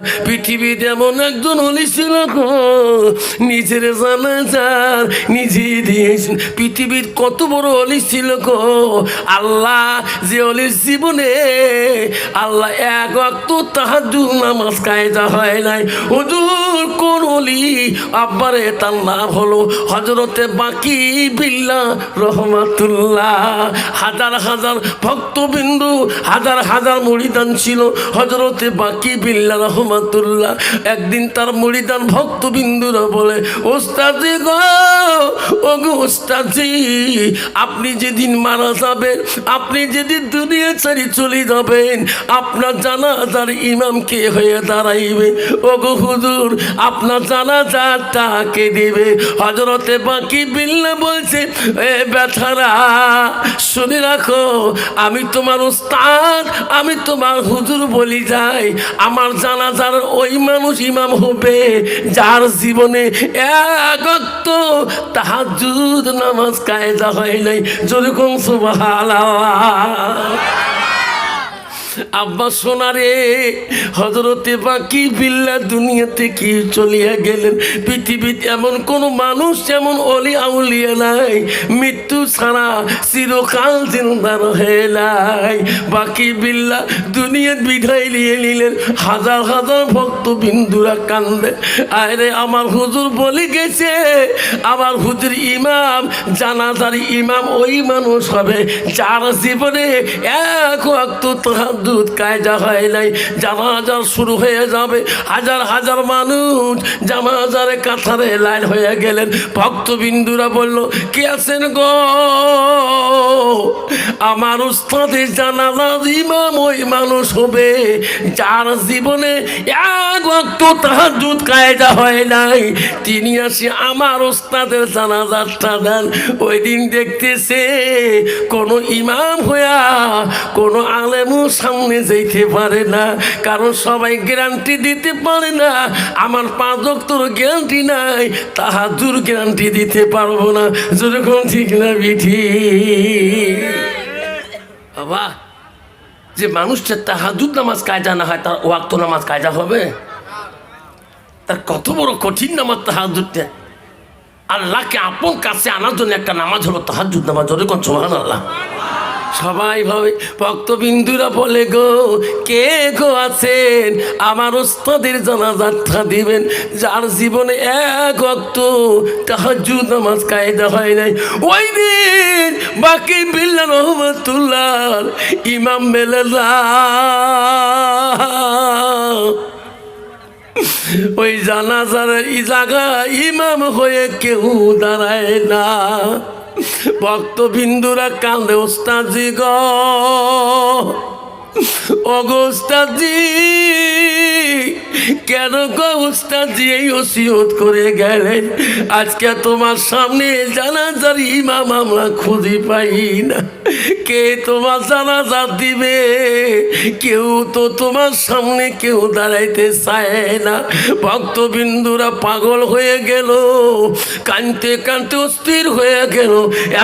পৃথিবীতে এমন একজন ছিল নিজের জানা যার নিজে দিয়েছেন। পৃথিবীর কত বড় অলি আল্লাহ যে অলির জীবনে, আল্লাহ এক অক্ত তাহার নামাজ কায়দা হয় নাই। কোন আব্বারে, তার নাম হলো হজরতে বাকি বিল্লা রহমাতুল্লাহ। হাজার হাজার ভক্তবিন্দু, হাজার হাজার মরিদান ছিল। হজরতে বাকি বিল্লা রহমাতুল্লাহ, একদিন তার মরিদান ভক্তবিন্দুরা বলে, ওস্তাদি গো ও গো ওস্তাদি, আপনি যেদিন মারা যাবেন, আপনি যেদিন দুনিয়া ছাড়ি চলে যাবেন, আপনার জানাজার ইমাম কে হয়ে দাঁড়াইবে? ও গো হুজুর, আপনার জানাজারটা কে দিবে? হজরতে বাকি বিল্লা বলছে, এ ব্যথারা শুনে রাখো, আমি তোমার উস্তাদ আমি তোমার হুজুর বলি যাই, আমার জানাজার ওই মানুষ ইমাম হবে, যার জীবনে একত্ব তাহাজুদ নামাজ কায়দা হয় নাই। যেরকম সুবহানাল্লাহ। আব্বা সোনারে হজরতে বাকি বিল্লা দুনিয়াতে কি চলিয়া গেলেন? পৃথিবীতে এমন কোন মানুষ, যেমন অলি আউলিয়া নাই। মৃত্যু ছাড়া চিরকাল জিন্দার হয়ে নাই। বাকি বিল্লা দুনিয়া বিধায় নিয়ে নিলেন। হাজার হাজার ভক্ত বিন্দুরা কান্দে আরে আমার হুজুর বলে গেছে, আমার হুজুর ইমাম, জানাজার ইমাম ওই মানুষ হবে, যার জীবনে এক অক্ত তাহার দুধ কায়দা হয় নাই। জামাজার শুরু হয়ে যাবে। হাজার হাজার মানুষ জামাজারে কাঁথারে লাইন হয়ে গেলেন। ভক্তবিন্দুরা বলল, কে আছেন গো? আমার উস্তাদের জানালার ইমাম ওই মানুষ হবে যার জীবনে এক অক্ত তাহার দুধ কায়দা হয় নাই। তিনি আসি আমার ওস্তাদের জানাজারটা দেন। ওই দিন দেখতেছে কোনো ইমাম হইয়া কোনো আলেমও সামনে যেতে পারে না, কারণ সবাই গ্যারান্টি দিতে পারে না। আমার পাঁচ তোর গ্যারান্টি নাই তাহা দূর গ্যারান্টি দিতে পারব না। যেরকম ঠিক না বিঠি। বাবা, যে মানুষটা তাহাজুদ নামাজ কায়দা না হয়, তার ওয়াক্ত নামাজ কায়দা হবে? তার কত বড় কঠিন নামাজ তাহাজুদটা। আল্লাহকে আপন কাছে আনার জন্য একটা নামাজ হলো তাহাজুদ নামাজ। কোন সোহান আল্লাহ সবাই ভাবে, ভক্তবিন্দুরা বলে গো, কে গো আছেন? আমার ওস্তাদের জানাজারটা দিবেন, যার জীবনে এক অক্ত তাহাজুদ নামাজ কায়দা হয় নাই। ওই দিন বাকি বিল্লা রহমতুল্লাহ ইমাম মেলেলা ওই জানাজার ই জায়গা ইমাম হয়ে কেউ দাঁড়ায় না। ভক্তবিন্দুরা কাঁদে ওস্তাজি গ। অগস্তাজি, কেন গো এই ওসিয়ত করে গেলেন? আজকে তোমার সামনে জানাজার ইমাম আমরা খুঁজে পাই না। কে তোমার জানাজা দিবে? কেউ তো তোমার সামনে কেউ দাঁড়াইতে চায় না। ভক্তবিন্দুরা পাগল হয়ে গেল, কানতে কানতে অস্থির হয়ে গেল।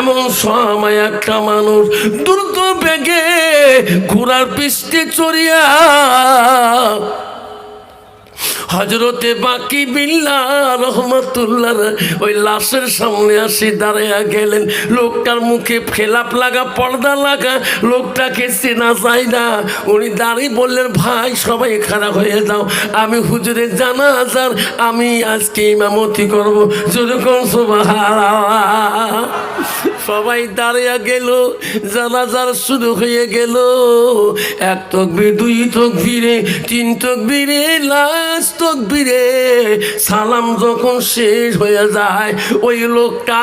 এমন সময় একটা মানুষ দ্রুত বেগে ঘোড়ার পৃষ্ঠে চড়িয়া হজরতে বাকি বিল্লা রহমতুল্লাহ ওই লাশের সামনে আসি দাঁড়াইয়া গেলেন। লোকটার মুখে ফেলাপ লাগা, পর্দা লাগা, লোকটাকে চেনা যায় না। উনি দাঁড়িয়ে বললেন, ভাই, সবাই খারাপ হয়ে যাও। আমি হুজুরে জানা যার আমি আজকে ইমামতি করব। যেরকম সবাই দাঁড়িয়ে গেল, জানাজার শুরু হয়ে গেল। এক তকবির, দুই তকবিরে, তিন তকবিরে, লাস্ট তকবিরে। সালাম যখন শেষ হয়ে যায়, ওই লোকটা,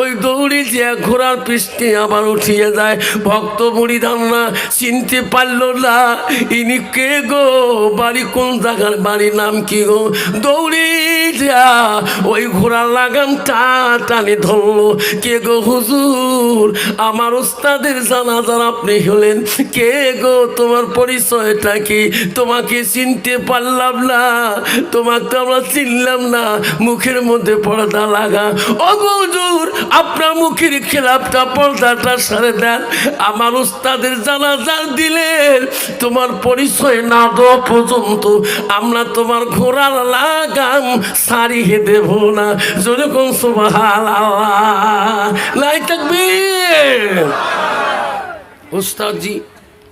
ওই দৌড়ে যে ঘোড়ার পৃষ্ঠে আবার উঠিয়ে যায় ভক্ত মুড়ি ধান্না চিনতে পারল না, ইনি কে গো? বাড়ি কোন জায়গার বাড়ির নাম কি গো? দৌড়ে যা ওই ঘোড়ার লাগামটা টানে ধরলো। কে গো? হুজুর, আমার উস্তাদের জানাজার আপনি হলেন কে গো? তোমার পরিচয়টা কি? তোমাকে চিনতে পারলাম না। তোমাকে আমরা চিনলাম না। মুখের মধ্যে পর্দা লাগা। হুজুর, আপনার মুখের খেলাপটা পর্দাটা সারে দেন। আমার উস্তাদের জানাজা দিলেন। তোমার পরিচয় না দেওয়া পর্যন্ত আমরা তোমার ঘোড়ার লাগাম সারিয়ে দেব না। যেরকম সুবাহাল ওস্তাদজি,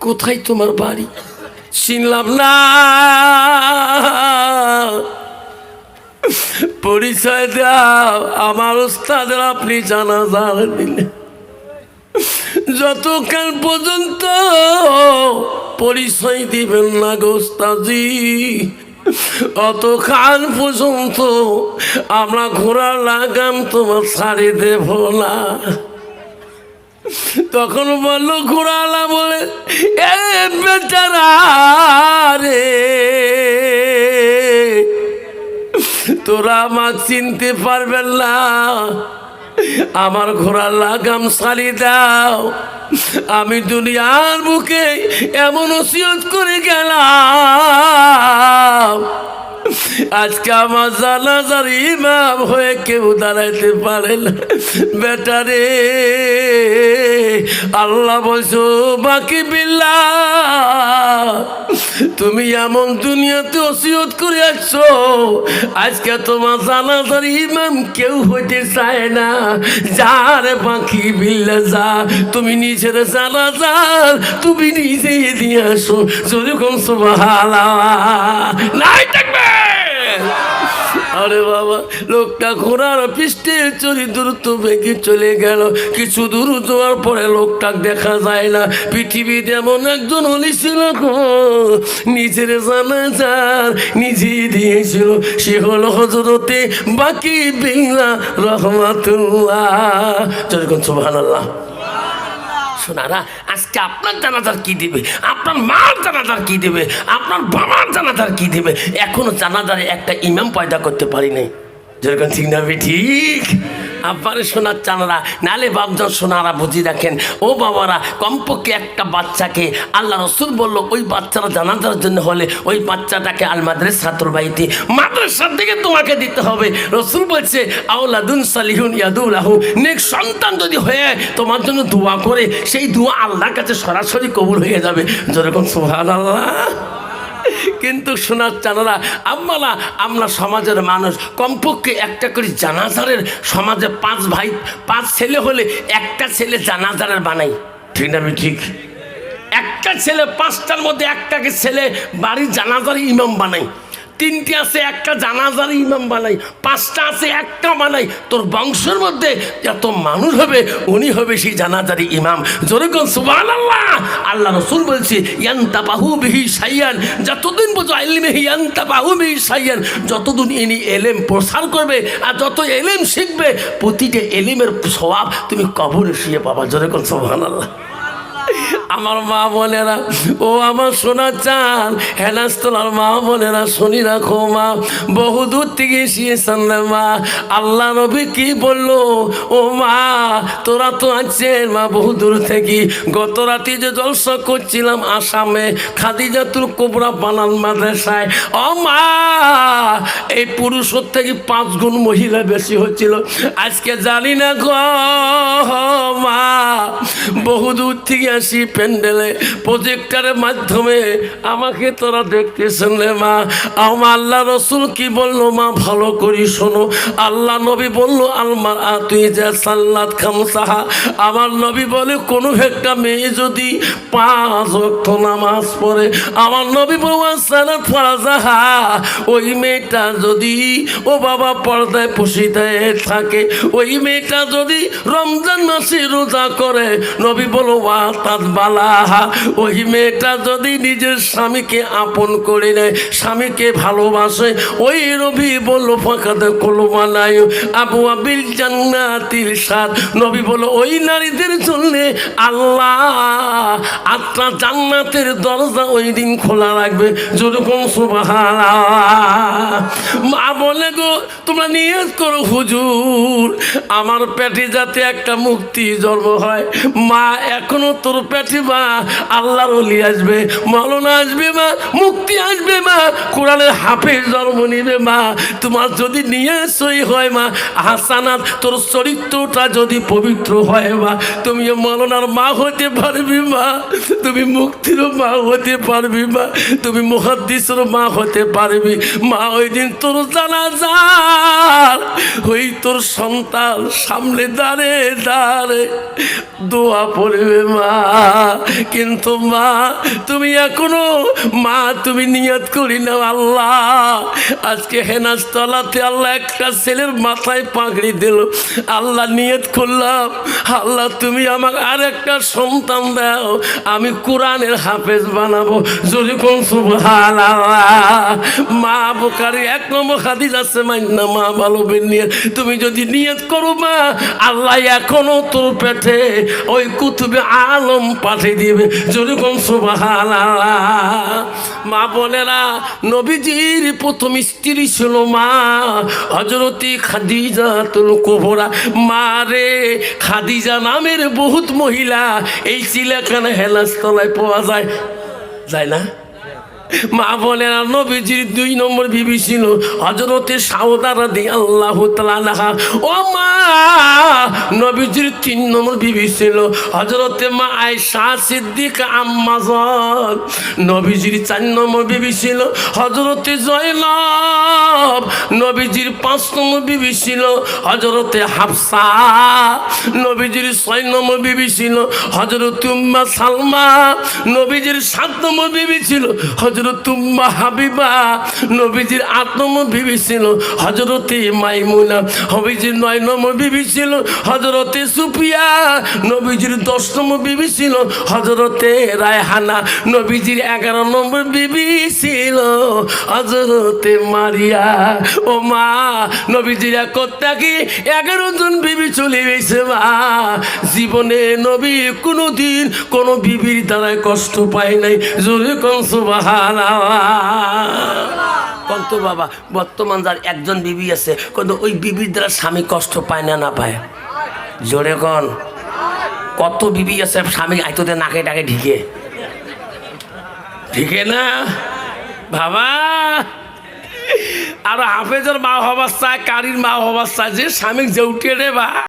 কোথায় তোমার বাড়ি? চিনলাম না। পরিচয় দাও, আমার ওস্তাদের আপনি জানা দিলেন যতকাল পর্যন্ত পরিচয় দিবেন না গোস্তাজি অতকাল পর্যন্ত আমরা ঘোড়া লাগাম তোমার ছাড়ি দেব না। তখন বলল, ঘোড়ালা বলে, এ বেচারা রে, তোরা আমার চিনতে পারবেন না। আমার ঘোড়ার লাগাম সারি দাও। আমি দুনিয়ার বুকে এমন ওসিয়ত করে গেলাম। আজকে আমার জানাজার ইমাম হয়ে কেউ দাঁড়াইতে পারে না। বেটারে আল্লাহ বলছো, বাকি বিল্লা তুমি এমন দুনিয়াতে ওসিয়ত করে আসছো, আজকে তোমার জানাজার ইমাম কেউ হইতে চায় না। যার বাকি বিল্লা যা, তুমি নিজের জানাজার তুমি নিজেই দিয়ে আসো, যেরকম সুবহানাল্লাহ। নাই থাকবে! আরে বাবা লোকটা ঘোড়ার পৃষ্ঠে চড়ি দ্রুত বেগে চলে গেল। কিছু দূর যাওয়ার পরে লোকটা দেখা যায় না। পৃথিবীতে এমন একজন হলি ছিল গো, নিজের জানা যার নিজেই দিয়েছিল। সে হলো হজরতে বাকি বিল্লা রহমাতুল্লাহ। যেরকম সুবহানাল্লাহ। শোনারা, আজকে আপনার জানাজার কি দিবে? আপনার মার জানাজার কি দিবে? আপনার বাবার জানাজার কি দিবে? এখনও জানাজারে একটা ইমাম পয়দা করতে পারি নাই যেরকম ঠিক না ঠিক। আব্বারে সোনার চানারা, নালে বাপজন সোনারা বুঝি রাখেন ও বাবারা, কমপক্ষে একটা বাচ্চাকে আল্লাহ রসুল বলল, ওই বাচ্চারা জানাজার জন্য হলে ওই বাচ্চাটাকে আল মাদ্রাস ছাত্র বাড়িতে মাদ্রাসার দিকে তোমাকে দিতে হবে। রসুল বলছে আউলাদুন সালিহুন ইয়াদুলাহু, নেক সন্তান যদি হয়ে তোমার জন্য দোয়া করে, সেই দোয়া আল্লাহর কাছে সরাসরি কবুল হয়ে যাবে। যেরকম সুহান আল্লাহ কিন্তু শোনার চানারা আম্মালা, আমরা সমাজের মানুষ, কমপক্ষে একটা করে জানাজারের সমাজে পাঁচ ভাই, পাঁচ ছেলে হলে একটা ছেলে জানাজারের বানাই। ঠিক না ঠিক? একটা ছেলে, পাঁচটার মধ্যে একটাকে ছেলে, বাড়ির জানাজার ইমাম বানাই। তিনটে আছে, একটা জানাজার ইমাম বানাই, পাঁচটা আছে, একটা বানাই। তোর বংশের মধ্যে যত মানুষ হবে, উনি হবে সেই জানাজারি ইমাম। যেরকম সুবান আল্লাহ আল্লাহ রসুল বলছে ইয়ান্তা বাহু বিহি সাইয়ান যতদিন পর্যন্ত এলিমেহি ইয়ান্তা বাহু বিহি সাইয়ান যতদিন ইনি এলেম প্রসার করবে আর যত এলেম শিখবে, প্রতিটা এলিমের স্বভাব তুমি কবরে শুয়ে পাবা। যেরকম সুবান আল্লাহ আমার মা বোনেরা ও আমার সোনা চান হেনাস্তলার মা বোনেরা শুনি রাখো মা। বহু দূর থেকে এসিয়েছেন মা। আল্লাহ নবী কি বলল? ও মা, তোরা তো আছেন মা, বহু দূর থেকে। গত রাতে যে জলসা করছিলাম আসামে, খাদিজাতুল কোবরা বানান মাদ্রাসায়। ও মা, এই পুরুষের থেকে পাঁচ গুণ মহিলা বেশি হচ্ছিল। আজকে জানি না গো, মা। বহু দূর থেকে আসি প্যান্ডেলে প্রজেক্টারের মাধ্যমে আমাকে তোরা দেখতেছেন রে মা। আমার আল্লাহ রসুল কি বলল মা? ভালো করি শোনো। আল্লাহ নবী বলল, আলমার আ তুই যা সাল্লাত খাম সাহা আমার নবী বলে, কোনো একটা মেয়ে যদি পাঁচ অক্ষ নামাজ পড়ে। আমার নবী সালাত পড়া যাহা ওই মেয়েটা যদি, ও বাবা পর্দায় পুষিতে থাকে, ওই মেয়েটা যদি রমজান মাসে রোজা করে, নবী বলো ওয়া আতাত বালাহা ওই মেয়েটা যদি নিজের স্বামীকে আপন করে নেয়, স্বামীকে ভালোবাসে, ওই রবি বলল ফাঁকাতে কলমা নাই, আবু আবিল জান্নাতির সাথ নবী বলল, ওই নারীদের জন্য আল্লাহ আত্মা জান্নাতের দরজা ওই দিন খোলা রাখবে। যেরকম সুবাহানা মা বলে, গো, তোমরা নিয়ত করো হুজুর, আমার পেটে যাতে একটা মুক্তি জন্ম হয়। মা এখনও তোর পেটে মা, আল্লাহর অলি আসবে মলনা আসবে মা, মুক্তি আসবে মা, কোরআনের হাফেজ জন্ম নিবে মা। তোমার যদি নিয়ে সই হয় মা হাসানাত তোর চরিত্রটা যদি পবিত্র হয় মা, তুমি মলনার মা হতে পারবি মা, তুমি মুক্তির মা হতে পারবি মা, তুমি মহাদ্দিসের মা হতে পারবি মা। ওই দিন তোর জানা যার ওই তোর সন্তান সামনে দাঁড়ে দাঁড়ে দোয়া পড়বে মা। কিন্তু মা, তুমি এখনও, মা, তুমি নিয়ত করি না আল্লাহ। আজকে হেনাজ তলাতে আল্লাহ একটা ছেলের মাথায় পাগড়ি দিল। আল্লাহ নিয়ত করলাম। আল্লাহ, তুমি আমাকে আর একটা সন্তান দাও। আমি কোরআনের হাফেজ বানাবো। যদি কোন মা বোকারি এক নম্বর হাদিস আছে মান্না মা ভালো নিয়ে তুমি যদি নিয়ত করো মা, আল্লাহ এখনও তোর পেটে ওই কুতুবে আলম পাঠিয়ে দিবে। যদি কোন সুবহান মা বোনেরা, নবীজির প্রথম স্ত্রী ছিল মা হজরতি খাদিজা তুল কোবরা। মা রে, খাদিজা নামের বহুত মহিলা, এই চিলাখানা হেলাস্তলায় পাওয়া যায়। যায় না? মা বলেন নবীজির দুই নম্বর বিবি ছিল হজরতে সাউদারা দি আল্লাহ তালাহা ও মা, নবীজির তিন নম্বর বিবি ছিল হজরতে মা আয়সা সিদ্দিক আম্মাজন। নবীজির চার নম্বর বিবি ছিল হজরতে জয়নব। নবীজির পাঁচ নম্বর বিবি ছিল হজরতে হাফসা। নবীজির ছয় নম্বর বিবি ছিল হজরত উম্মা সালমা। নবীজির সাত নম্বর বিবি ছিল হজরত উম্মা হাবিবা নবীজির আট নম্বর বিবি ছিল। হজরতে মাইমুনা, নবীজির নয় নম্বর বিবি ছিল। হজরতে সুপিয়া নবীজির দশ নম্বর বিবি ছিল। হজরতে রায়হানা, নবীজির এগারো নম্বর বিবি ছিল। হজরতে মারিয়া ও মা নবীজির কি এগারো জন বিবি চলে গেছে মা। জীবনে নবী কোনোদিন কোনো বিবির দ্বারায় কষ্ট পায় নাই। জোরে কন সুবহানাল্লাহ কন্ত বাবা, বর্তমান যার একজন বিবি আছে, কিন্তু ওই বিবির দ্বারা স্বামী কষ্ট পায় না না পায়? জোরে কন। কত বিবি আছে, স্বামী আইতোতে নাকে টাকে ঢিকে। ঢিকে না? বাবা। আর হাফেজের মা হবার চায়, কারির মা হবার চায়, যে স্বামী উঠে রে বা।